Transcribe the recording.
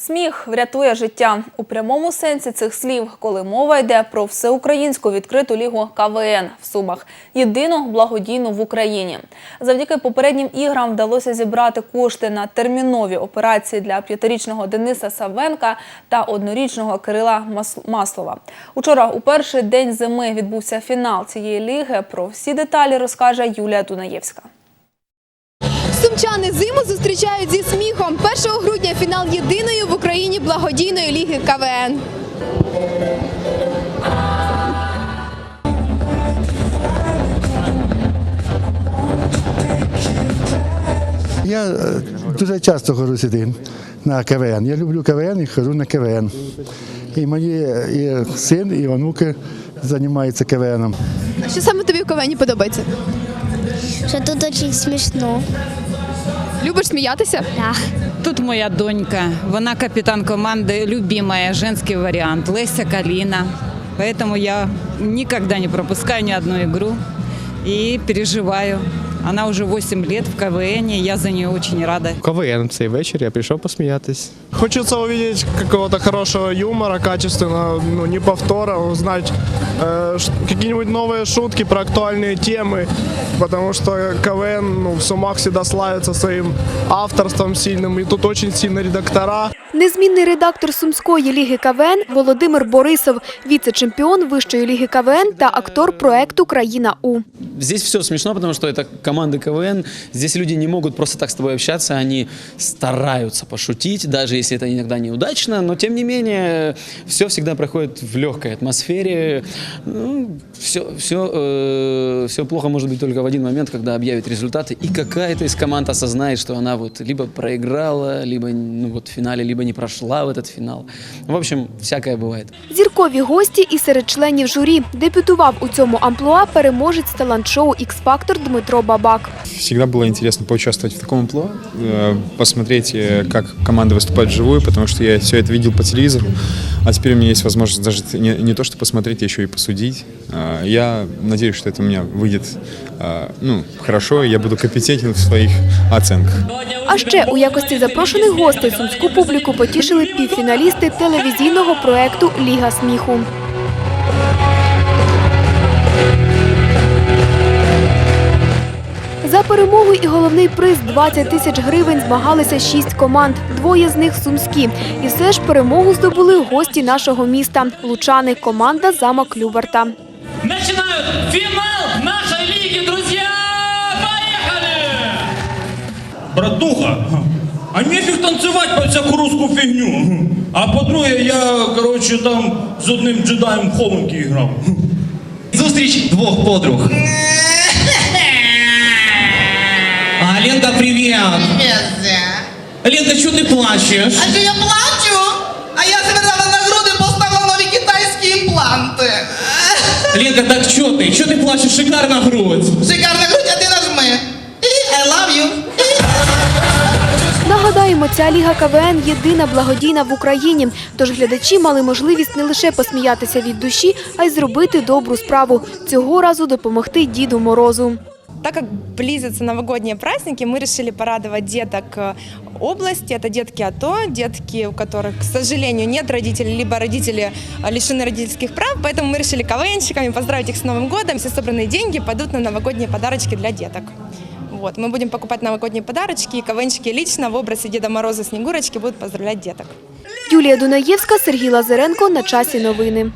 Сміх врятує життя у прямому сенсі цих слів, коли мова йде про всеукраїнську відкриту лігу КВН в Сумах, єдину благодійну в Україні. Завдяки попереднім іграм вдалося зібрати кошти на термінові операції для п'ятирічного Дениса Савенка та однорічного Кирила Мас- Маслова. Учора, у перший день зими, відбувся фінал цієї ліги. Про всі деталі розкаже Юлія Дунаєвська. Сумчани зиму зустрічають зі сміхом. 1 грудня фінал єдиної в Україні благодійної ліги КВН. Я е, дуже часто ходжу сюди на КВН. Я люблю КВН і ходжу на КВН. І мої е, і син, і онуки займаються КВНом. А що саме тобі в КВНі подобається? что тут очень смешно. Любиш сміятися? Так. Тут моя донька, вона капітан команди, любимая, женський варіант, Леся Каліна. Поэтому я никогда не пропускаю ни одну игру и переживаю. Она уже 8 лет в КВН, я за нее очень рада. КВН цей вечір я прийшов посміятись. Хочется увидеть какого-то хорошего юмора, качественного, ну, не повтора, узнать э, ш- какие-нибудь новые шутки про актуальные темы, потому что КВН ну, в Сумах всегда славится своим авторством сильным, и тут очень сильные редактора. Незмінний редактор Сумської ліги КВН Володимир Борисов, віце-чемпіон Вищої ліги КВН та актор проекту Країна У. Здесь все смешно, потому что это команды КВН. Здесь люди не могут просто так с тобой общаться, они стараются пошутить, даже если это иногда неудачно, но тем не менее все всегда проходит в легкой атмосфере. Ну, все, все, все плохо может быть только в один момент, когда объявят результаты, и какая-то из команд осознает, что она вот либо проиграла, либо ну, вот в финале, либо не прошла в этот финал. В общем, всякое бывает. Зіркові гості і серед членів журі дебютував у цьому амплуа переможець талант-шоу «Ікс-фактор» Дмитро Бабак. Всегда было интересно поучаствовать в таком амплуа, э, посмотреть, э, как команда выступает вживую, потому что я все это видел по телевизору, а теперь у меня есть возможность даже не, не то, что посмотреть, а еще и посудить. Э, Я надеюсь, что это у меня выйдет э, ну, хорошо, и я буду компетентен в своих оценках. А ще у якості запрошених гостей сумську публіку потішили півфіналісти телевізійного проекту Ліга сміху. За перемогу і головний приз 20 тисяч гривень змагалися шість команд. Двоє з них сумські. І все ж перемогу здобули гості нашого міста. Лучани, команда замок Любарта. Начинают финал нашей лиги, друзья! Поехали! Братуха, а нефіг танцювати по всяку русську фігню. А по-друге, я, коротше, там з одним джедаєм в хованки грав. Зустріч двох подруг. А, Ленка, привіт! Ленка, що ти плачеш? А що я плачу? А я себе зараз на груди поставила нові китайські імпланти. Ленка, так що ти? Що ти плачеш? Шикарна грудь. Шикарна грудь, а ти нажми. I love you. Нагадаємо, ця ліга КВН єдина благодійна в Україні. Тож глядачі мали можливість не лише посміятися від душі, а й зробити добру справу. Цього разу допомогти Діду Морозу. Так как близятся новогодние праздники, мы решили порадовать деток э, области. Это детки АТО, детки, у которых, к сожалению, нет родителей, либо родители э, лишены родительских прав. Поэтому мы решили КВНщиками поздравить их с Новым годом. Все собранные деньги пойдут на новогодние подарочки для деток. Вот, мы будем покупать новогодние подарочки, и КВНщики лично в образе Деда Мороза Снегурочки будут поздравлять деток. Юлія Дунаєвська, Сергій Лазаренко. На часі новини.